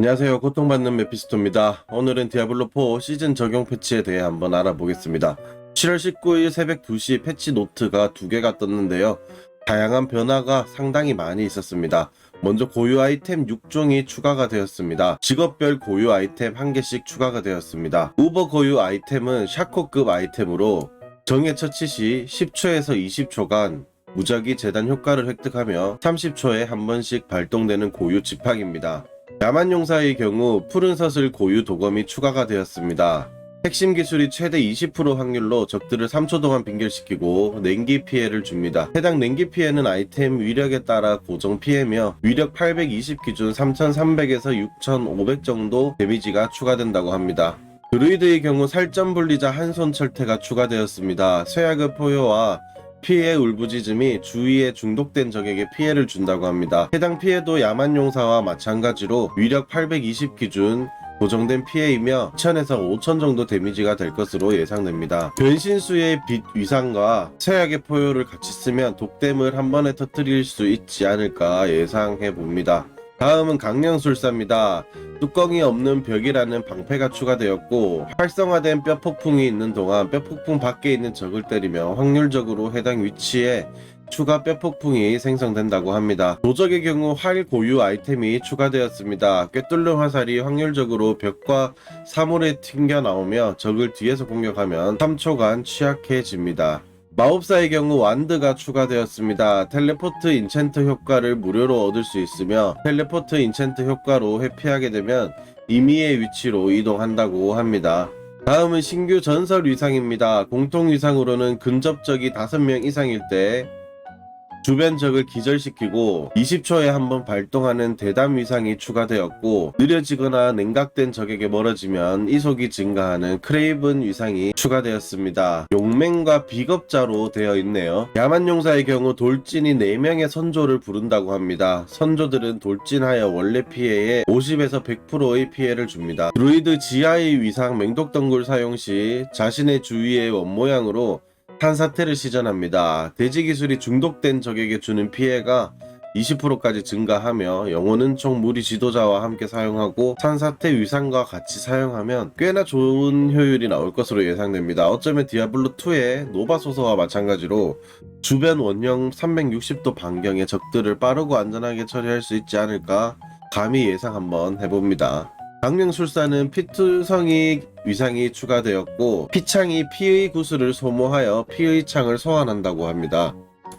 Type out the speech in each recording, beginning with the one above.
안녕하세요. 고통받는 메피스토입니다. 오늘은 디아블로4 시즌 적용 패치에 대해 한번 알아보겠습니다. 7월 19일 새벽 2시 패치 노트가 두 개가 떴는데요. 다양한 변화가 상당히 많이 있었습니다. 먼저 고유 아이템 6종이 추가가 되었습니다. 직업별 고유 아이템 1개씩 추가가 되었습니다. 우버 고유 아이템은 샤코급 아이템으로 정예 처치 시 10초에서 20초간 무작위 재단 효과를 획득하며 30초에 한 번씩 발동되는 고유 지팡입니다. 야만용사의 경우 푸른 서슬 고유 도검이 추가가 되었습니다. 핵심 기술이 최대 20% 확률로 적들을 3초 동안 빙결시키고 냉기 피해를 줍니다. 해당 냉기 피해는 아이템 위력에 따라 고정 피해며 위력 820 기준 3300에서 6500 정도 데미지가 추가된다고 합니다. 드루이드의 경우 살점 분리자 한 손 철퇴가 추가되었습니다. 쇠약의 포효와 피해 울부짖음이 주위에 중독된 적에게 피해를 준다고 합니다. 해당 피해도 야만용사와 마찬가지로 위력 820 기준 고정된 피해이며 1000에서 5000 정도 데미지가 될 것으로 예상됩니다. 변신수의 빛 위상과 쇠약의 포효를 같이 쓰면 독댐을 한 번에 터뜨릴 수 있지 않을까 예상해 봅니다. 다음은 강령술사입니다. 뚜껑이 없는 벽이라는 방패가 추가되었고 활성화된 뼈폭풍이 있는 동안 뼈폭풍 밖에 있는 적을 때리며 확률적으로 해당 위치에 추가 뼈폭풍이 생성된다고 합니다. 도적의 경우 활 고유 아이템이 추가되었습니다. 꿰뚫는 화살이 확률적으로 벽과 사물에 튕겨 나오며 적을 뒤에서 공격하면 3초간 취약해집니다. 마법사의 경우 완드가 추가되었습니다. 텔레포트 인챈트 효과를 무료로 얻을 수 있으며 텔레포트 인챈트 효과로 회피하게 되면 임의의 위치로 이동한다고 합니다. 다음은 신규 전설 위상입니다. 공통 위상으로는 근접적이 5명 이상일 때 주변 적을 기절시키고 20초에 한 번 발동하는 대담 위상이 추가되었고 느려지거나 냉각된 적에게 멀어지면 이속이 증가하는 크레이븐 위상이 추가되었습니다. 용맹과 비겁자로 되어 있네요. 야만 용사의 경우 돌진이 4명의 선조를 부른다고 합니다. 선조들은 돌진하여 원래 피해의 50에서 100%의 피해를 줍니다. 드루이드 지하의 위상 맹독덩굴 사용 시 자신의 주위의 원모양으로 탄사태를 시전합니다. 대지 기술이 중독된 적에게 주는 피해가 20%까지 증가하며 영혼은 총 무리 지도자와 함께 사용하고 산사태 위상과 같이 사용하면 꽤나 좋은 효율이 나올 것으로 예상됩니다. 어쩌면 디아블로2의 노바 소서와 마찬가지로 주변 원형 360도 반경의 적들을 빠르고 안전하게 처리할 수 있지 않을까 감히 예상 한번 해봅니다. 강령술사는 피투성이 위상이 추가되었고 피창이 피의 구슬을 소모하여 피의 창을 소환한다고 합니다.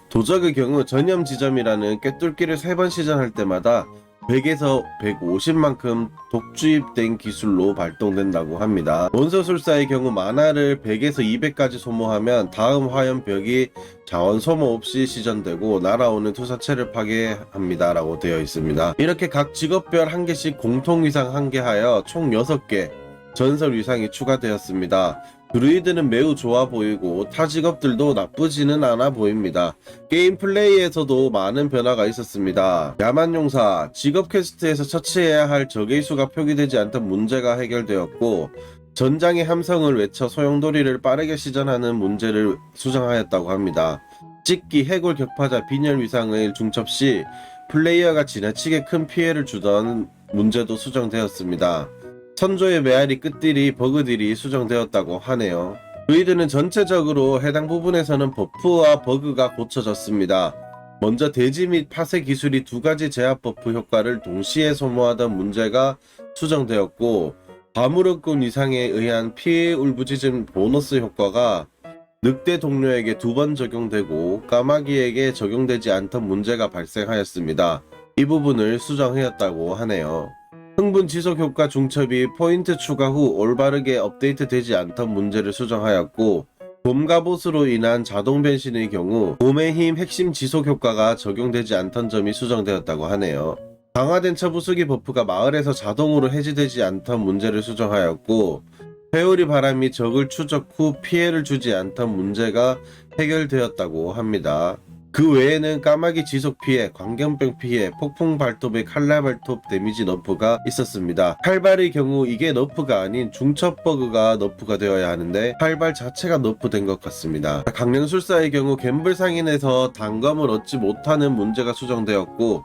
도적의 경우 전염 지점이라는 꿰뚫기를 3번 시전할 때마다 100에서 150만큼 독주입된 기술로 발동된다고 합니다. 원서술사의 경우 만화를 100에서 200까지 소모하면 다음 화염벽이 자원 소모 없이 시전되고 날아오는 투사체를 파괴합니다. 라고 되어 있습니다. 이렇게 각 직업별 한 개씩 공통 위상 한 개 하여 총 6개 전설 위상이 추가되었습니다. 드루이드는 매우 좋아 보이고 타 직업들도 나쁘지는 않아 보입니다. 게임 플레이에서도 많은 변화가 있었습니다. 야만용사 직업 퀘스트에서 처치해야 할 적의 수가 표기되지 않던 문제가 해결되었고 전장의 함성을 외쳐 소용돌이를 빠르게 시전하는 문제를 수정하였다고 합니다. 찍기, 해골 격파자, 빈혈 위상을 중첩 시 플레이어가 지나치게 큰 피해를 주던 문제도 수정되었습니다. 선조의 메아리 끝들이 버그들이 수정되었다고 하네요. 루이드는 전체적으로 해당 부분에서는 버프와 버그가 고쳐졌습니다. 먼저 대지 및 파쇄 기술이 두 가지 제압 버프 효과를 동시에 소모하던 문제가 수정되었고 과무력군 이상에 의한 피해 울부짖음 보너스 효과가 늑대 동료에게 두 번 적용되고 까마귀에게 적용되지 않던 문제가 발생하였습니다. 이 부분을 수정하였다고 하네요. 흥분 지속 효과 중첩이 포인트 추가 후 올바르게 업데이트되지 않던 문제를 수정하였고 봄 갑옷으로 인한 자동 변신의 경우 봄의 힘 핵심 지속 효과가 적용되지 않던 점이 수정되었다고 하네요. 강화된 처부수기 버프가 마을에서 자동으로 해지되지 않던 문제를 수정하였고 회오리 바람이 적을 추적 후 피해를 주지 않던 문제가 해결되었다고 합니다. 그 외에는 까마귀 지속 피해, 광견병 피해, 폭풍 발톱의 칼날 발톱 데미지 너프가 있었습니다. 칼발의 경우 이게 너프가 아닌 중첩 버그가 너프가 되어야 하는데 칼발 자체가 너프된 것 같습니다. 강령술사의 경우 갬블 상인에서 단검을 얻지 못하는 문제가 수정되었고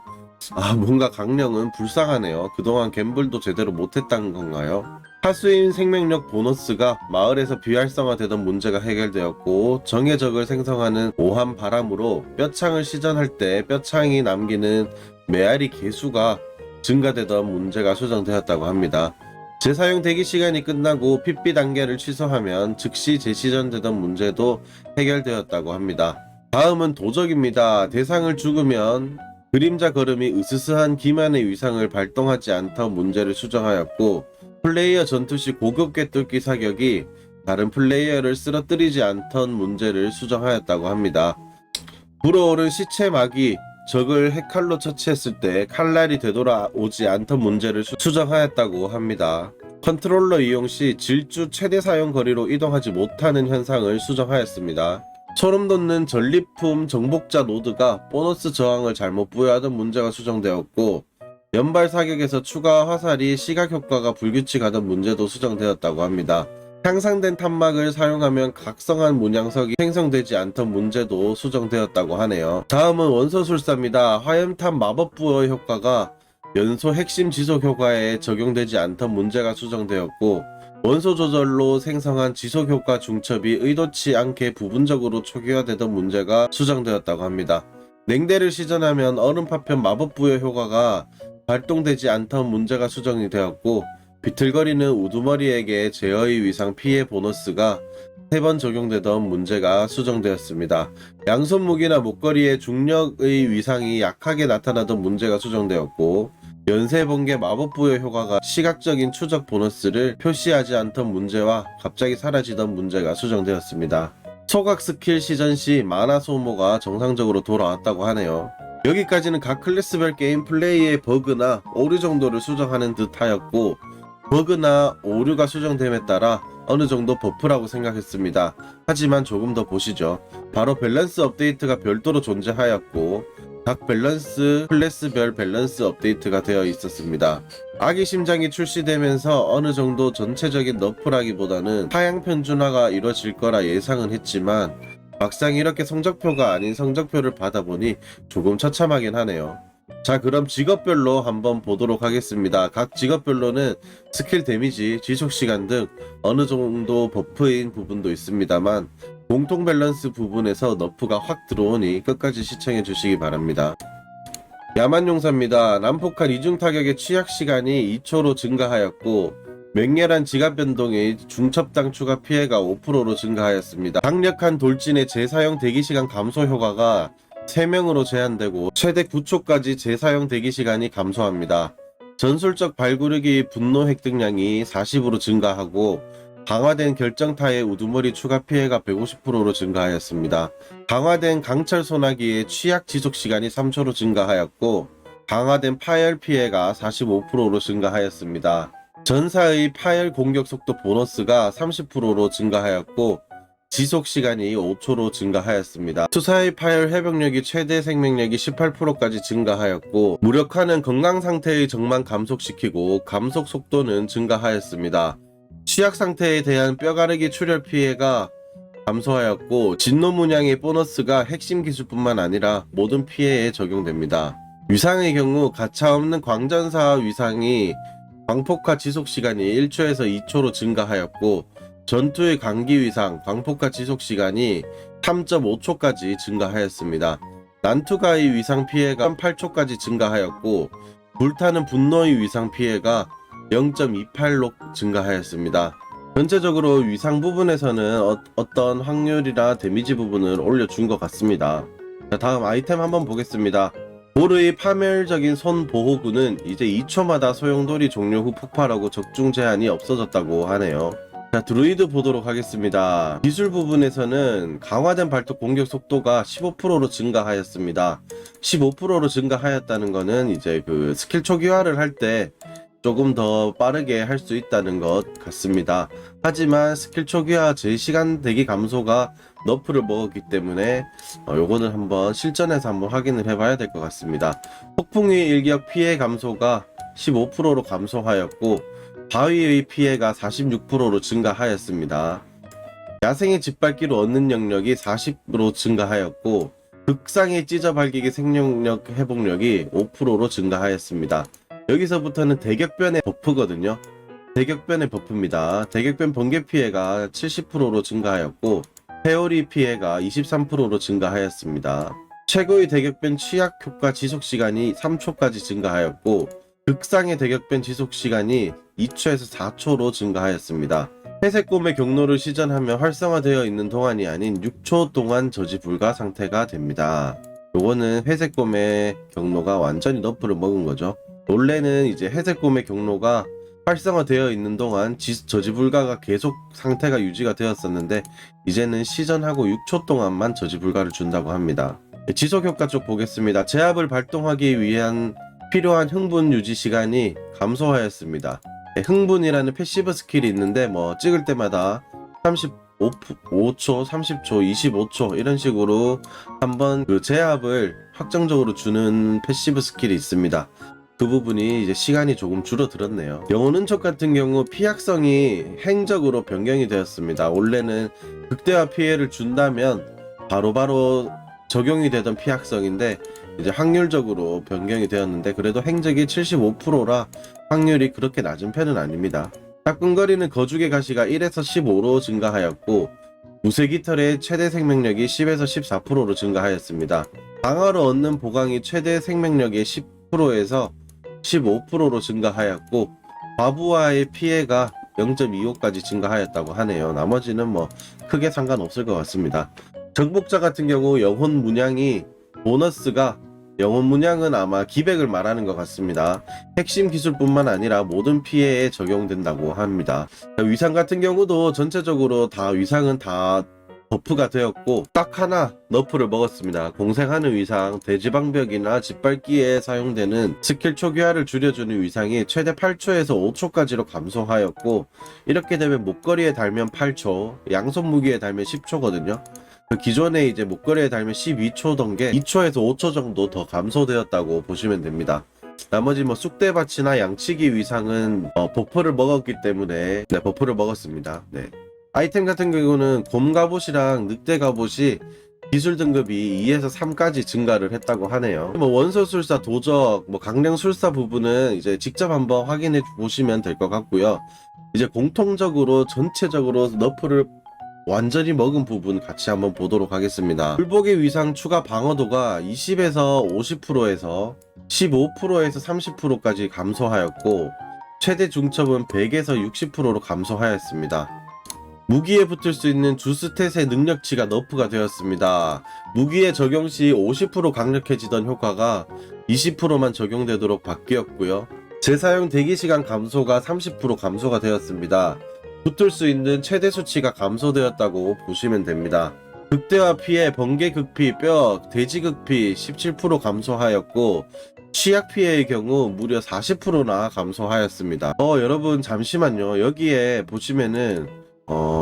아 뭔가 강령은 불쌍하네요. 그동안 갬블도 제대로 못했다는 건가요? 하수인 생명력 보너스가 마을에서 비활성화되던 문제가 해결되었고 정의 적을 생성하는 오한 바람으로 뼈창을 시전할 때 뼈창이 남기는 메아리 개수가 증가되던 문제가 수정되었다고 합니다. 재사용 대기 시간이 끝나고 핏비 단계를 취소하면 즉시 재시전되던 문제도 해결되었다고 합니다. 다음은 도적입니다. 대상을 죽으면 그림자 걸음이 으스스한 기만의 위상을 발동하지 않던 문제를 수정하였고 플레이어 전투 시 고급 꿰뚫기 사격이 다른 플레이어를 쓰러뜨리지 않던 문제를 수정하였다고 합니다. 불어오른 시체 마귀 적을 핵칼로 처치했을 때 칼날이 되돌아오지 않던 문제를 수- 수정하였다고 합니다. 컨트롤러 이용 시 질주 최대 사용 거리로 이동하지 못하는 현상을 수정하였습니다. 소름 돋는 전리품 정복자 노드가 보너스 저항을 잘못 부여하던 문제가 수정되었고 연발 사격에서 추가 화살이 시각 효과가 불규칙하던 문제도 수정되었다고 합니다. 향상된 탄막을 사용하면 각성한 문양석이 생성되지 않던 문제도 수정되었다고 하네요. 다음은 원소술사입니다. 화염탄 마법 부여 효과가 연소 핵심 지속 효과에 적용되지 않던 문제가 수정되었고 원소 조절로 생성한 지속 효과 중첩이 의도치 않게 부분적으로 초기화되던 문제가 수정되었다고 합니다. 냉대를 시전하면 얼음 파편 마법 부여 효과가 발동되지 않던 문제가 수정이 되었고 비틀거리는 우두머리에게 제어의 위상 피해 보너스가 세 번 적용되던 문제가 수정되었습니다. 양손 무기나 목걸이의 중력의 위상이 약하게 나타나던 문제가 수정되었고 연쇄 번개 마법 부여 효과가 시각적인 추적 보너스를 표시하지 않던 문제와 갑자기 사라지던 문제가 수정되었습니다. 소각 스킬 시전 시 마나 소모가 정상적으로 돌아왔다고 하네요. 여기까지는 각 클래스별 게임 플레이의 버그나 오류 정도를 수정하는 듯 하였고 버그나 오류가 수정됨에 따라 어느 정도 버프라고 생각했습니다. 하지만 조금 더 보시죠. 바로 밸런스 업데이트가 별도로 존재하였고 각 밸런스 클래스별 밸런스 업데이트가 되어 있었습니다. 아기 심장이 출시되면서 어느 정도 전체적인 너프라기보다는 하향 편준화가 이뤄질 거라 예상은 했지만 막상 이렇게 성적표가 아닌 성적표를 받아보니 조금 처참하긴 하네요. 자 그럼 직업별로 한번 보도록 하겠습니다. 각 직업별로는 스킬 데미지, 지속 시간 등 어느 정도 버프인 부분도 있습니다만 공통 밸런스 부분에서 너프가 확 들어오니 끝까지 시청해 주시기 바랍니다. 야만용사입니다. 난폭한 이중 타격의 취약 시간이 2초로 증가하였고 맹렬한 지갑 변동의 중첩당 추가 피해가 5%로 증가하였습니다. 강력한 돌진의 재사용 대기 시간 감소 효과가 3명으로 제한되고 최대 9초까지 재사용 대기 시간이 감소합니다. 전술적 발구르기 분노 획득량이 40으로 증가하고 강화된 결정타의 우두머리 추가 피해가 150%로 증가하였습니다. 강화된 강철 소나기의 취약 지속 시간이 3초로 증가하였고 강화된 파열 피해가 45%로 증가하였습니다. 전사의 파열 공격 속도 보너스가 30%로 증가하였고 지속 시간이 5초로 증가하였습니다. 투사의 파열 회복력이 최대 생명력이 18%까지 증가하였고 무력화는 건강 상태의 정만 감속시키고 감속 속도는 증가하였습니다. 취약 상태에 대한 뼈가르기 출혈 피해가 감소하였고 진노 문양의 보너스가 핵심 기술뿐만 아니라 모든 피해에 적용됩니다. 위상의 경우 가차 없는 광전사 위상이 광폭화 지속 시간이 1초에서 2초로 증가하였고 전투의 강기 위상 광폭화 지속 시간이 3.5초까지 증가하였습니다. 난투가의 위상 피해가 8초까지 증가하였고 불타는 분노의 위상 피해가 0.28로 증가하였습니다. 전체적으로 위상 부분에서는 어, 떤 확률이나 데미지 부분을 올려준 것 같습니다. 자, 다음 아이템 한번 보겠습니다. 보르의 파멸적인 손 보호구는 이제 2초마다 소용돌이 종료 후 폭발하고 적중 제한이 없어졌다고 하네요. 자, 드루이드 보도록 하겠습니다. 기술 부분에서는 강화된 발톱 공격 속도가 15%로 증가하였습니다. 15%로 증가하였다는 거는 이제 그 스킬 초기화를 할 때 조금 더 빠르게 할 수 있다는 것 같습니다. 하지만 스킬 초기화 제 시간 대기 감소가 너프를 먹었기 때문에 어, 요거는 한번 실전에서 한번 확인을 해봐야 될 것 같습니다. 폭풍의 일격 피해 감소가 15%로 감소하였고 바위의 피해가 46%로 증가하였습니다. 야생의 짓밟기로 얻는 영역이 40으로 증가하였고 극상의 찢어 발기기 생명력 회복력이 5%로 증가하였습니다. 여기서부터는 대격변의 버프거든요. 대격변의 버프입니다. 대격변 번개 피해가 70%로 증가하였고 회오리 피해가 23%로 증가하였습니다. 최고의 대격변 취약 효과 지속 시간이 3초까지 증가하였고 극상의 대격변 지속 시간이 2초에서 4초로 증가하였습니다. 회색 곰의 경로를 시전하며 활성화되어 있는 동안이 아닌 6초 동안 저지 불가 상태가 됩니다. 요거는 회색 곰의 경로가 완전히 너프를 먹은 거죠. 원래는 이제 곰의 경로가 활성화되어 있는 동안 지- 저지 불가가 계속 상태가 유지가 되었었는데 이제는 시전하고 6초 동안만 저지 불가를 준다고 합니다. 지속 효과 쪽 보겠습니다. 제압을 발동하기 위한 필요한 흥분 유지 시간이 감소하였습니다. 네, 흥분이라는 패시브 스킬이 있는데 뭐 찍을 때마다 35초, 30초, 25초 이런 식으로 한번 그 제압을 확정적으로 주는 패시브 스킬이 있습니다. 그 부분이 이제 시간이 조금 줄어들었네요. 영혼 은촉 같은 경우 피약성이 행적으로 변경이 되었습니다. 원래는 극대화 피해를 준다면 바로 바로 적용이 되던 피약성인데 이제 확률적으로 변경이 되었는데 그래도 행적이 75%라 확률이 그렇게 낮은 편은 아닙니다. 따끔거리는 거죽의 가시가 1에서 15로 증가하였고 무쇠기털의 최대 생명력이 10에서 14%로 증가하였습니다. 방어로 얻는 보강이 최대 생명력의 10%에서 15%로 증가하였고 과부하의 피해가 0.25까지 증가하였다고 하네요. 나머지는 뭐 크게 상관없을 것 같습니다. 정복자 같은 경우 영혼 문양이 보너스가 영혼 문양은 아마 기백을 말하는 것 같습니다. 핵심 기술뿐만 아니라 모든 피해에 적용된다고 합니다. 위상 같은 경우도 전체적으로 다 위상은 다 버프가 되었고 딱 하나 너프를 먹었습니다. 공생하는 위상, 대지방벽이나 짓밟기에 사용되는 스킬 초기화를 줄여주는 위상이 최대 8초에서 5초까지로 감소하였고 이렇게 되면 목걸이에 달면 8초, 양손 무기에 달면 10초거든요. 그 기존에 이제 목걸이에 달면 12초던 게 2초에서 5초 정도 더 감소되었다고 보시면 됩니다. 나머지 뭐 쑥대밭이나 양치기 위상은 어, 버프를 먹었기 때문에 네, 버프를 먹었습니다. 네. 아이템 같은 경우는 곰 갑옷이랑 늑대 갑옷이 기술 등급이 2에서 3까지 증가를 했다고 하네요. 뭐 원소술사 도적, 뭐 강령술사 부분은 이제 직접 한번 확인해 보시면 될 것 같고요. 이제 공통적으로 전체적으로 너프를 완전히 먹은 부분 같이 한번 보도록 하겠습니다. 불복의 위상 추가 방어도가 20에서 50%에서 15%에서 30%까지 감소하였고 최대 중첩은 100에서 60%로 감소하였습니다. 무기에 붙을 수 있는 주스탯의 능력치가 너프가 되었습니다. 무기에 적용 시 50% 강력해지던 효과가 20%만 적용되도록 바뀌었고요. 재사용 대기 시간 감소가 30% 감소가 되었습니다. 붙을 수 있는 최대 수치가 감소되었다고 보시면 됩니다. 극대화 피해, 번개 극피, 뼈, 돼지 극피 17% 감소하였고 취약 피해의 경우 무려 40%나 감소하였습니다. 어 여러분 잠시만요. 여기에 보시면은 어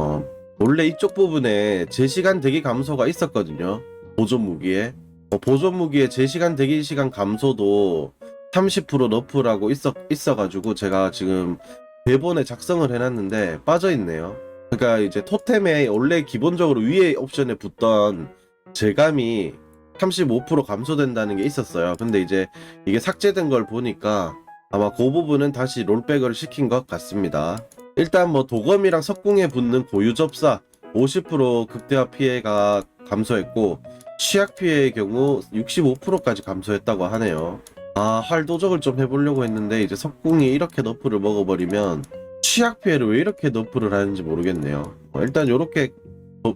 원래 이쪽 부분에 제시간 대기 감소가 있었거든요. 보존 무기에 어, 보존 무기에 제시간 대기 시간 감소도 30% 너프라고 있어 있어가지고 제가 지금 대본에 작성을 해놨는데 빠져 있네요. 그러니까 이제 토템에 원래 기본적으로 위에 옵션에 붙던 재감이 35% 감소된다는 게 있었어요. 근데 이제 이게 삭제된 걸 보니까 아마 그 부분은 다시 롤백을 시킨 것 같습니다. 일단 뭐 도검이랑 석궁에 붙는 고유 접사 50% 극대화 피해가 감소했고 취약 피해의 경우 65%까지 감소했다고 하네요. 아, 활 도적을 좀 해보려고 했는데 이제 석궁이 이렇게 너프를 먹어버리면 취약 피해를 왜 이렇게 너프를 하는지 모르겠네요. 어, 일단 이렇게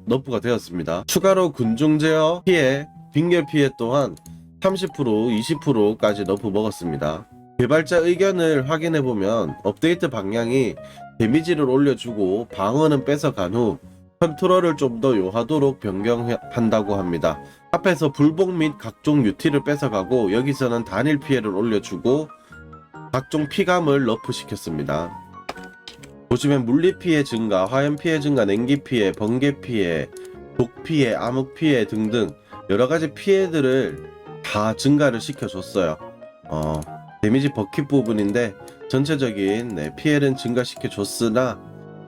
너프가 되었습니다. 추가로 군중 제어 피해, 빙결 피해 또한 30% 20%까지 너프 먹었습니다. 개발자 의견을 확인해 보면 업데이트 방향이 데미지를 올려주고 방어는 뺏어간 후 컨트롤을 좀 더 요하도록 변경한다고 합니다. 앞에서 불복 및 각종 유티를 뺏어가고 여기서는 단일 피해를 올려주고 각종 피감을 너프시켰습니다. 보시면 물리 피해 증가, 화염 피해 증가, 냉기 피해, 번개 피해, 독 피해, 암흑 피해 등등 여러 가지 피해들을 다 증가를 시켜줬어요. 어, 데미지 버킷 부분인데 전체적인 네, 피해는 증가시켜 줬으나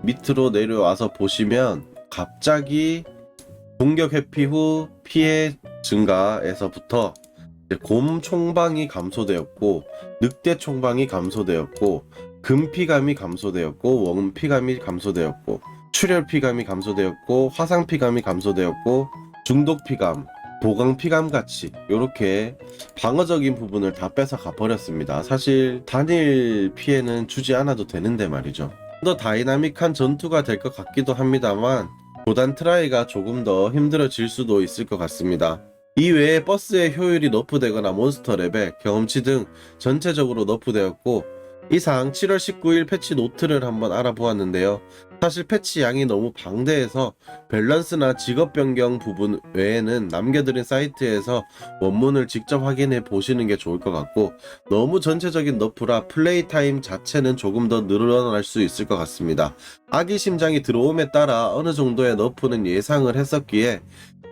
밑으로 내려와서 보시면 갑자기 공격 회피 후 피해 증가에서부터 곰 총방이 감소되었고 늑대 총방이 감소되었고 금피감이 감소되었고 원피감이 감소되었고 출혈 피감이 감소되었고 화상 피감이 감소되었고 중독 피감 보강 피감 같이 이렇게 방어적인 부분을 다 뺏어 가 버렸습니다. 사실 단일 피해는 주지 않아도 되는데 말이죠. 좀더 다이나믹한 전투가 될 것 같기도 합니다만 고단 트라이가 조금 더 힘들어질 수도 있을 것 같습니다. 이외에 버스의 효율이 너프되거나 몬스터 레벨, 경험치 등 전체적으로 너프되었고 이상 7월 19일 패치 노트를 한번 알아보았는데요. 사실 패치 양이 너무 방대해서 밸런스나 직업 변경 부분 외에는 남겨드린 사이트에서 원문을 직접 확인해 보시는 게 좋을 것 같고 너무 전체적인 너프라 플레이 타임 자체는 조금 더 늘어날 수 있을 것 같습니다. 아기 심장이 들어옴에 따라 어느 정도의 너프는 예상을 했었기에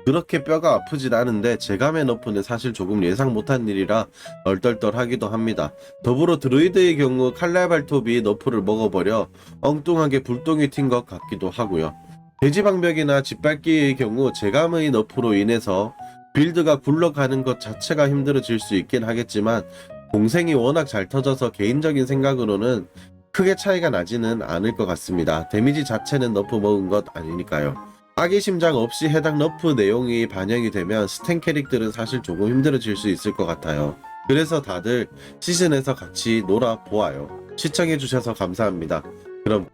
그렇게 뼈가 아프진 않은데 제감의 너프는 사실 조금 예상 못한 일이라 얼떨떨하기도 합니다. 더불어 드루이드의 경우 칼날 발톱이 너프를 먹어버려 엉뚱하게 불똥이 튄 것 같기도 하고요. 돼지방벽이나 짓밟기의 경우 제감의 너프로 인해서 빌드가 굴러가는 것 자체가 힘들어질 수 있긴 하겠지만 공생이 워낙 잘 터져서 개인적인 생각으로는 크게 차이가 나지는 않을 것 같습니다. 데미지 자체는 너프 먹은 것 아니니까요. 아기 심장 없이 해당 너프 내용이 반영이 되면 스탠 캐릭들은 사실 조금 힘들어질 수 있을 것 같아요. 그래서 다들 시즌에서 같이 놀아 보아요. 시청해주셔서 감사합니다. 그럼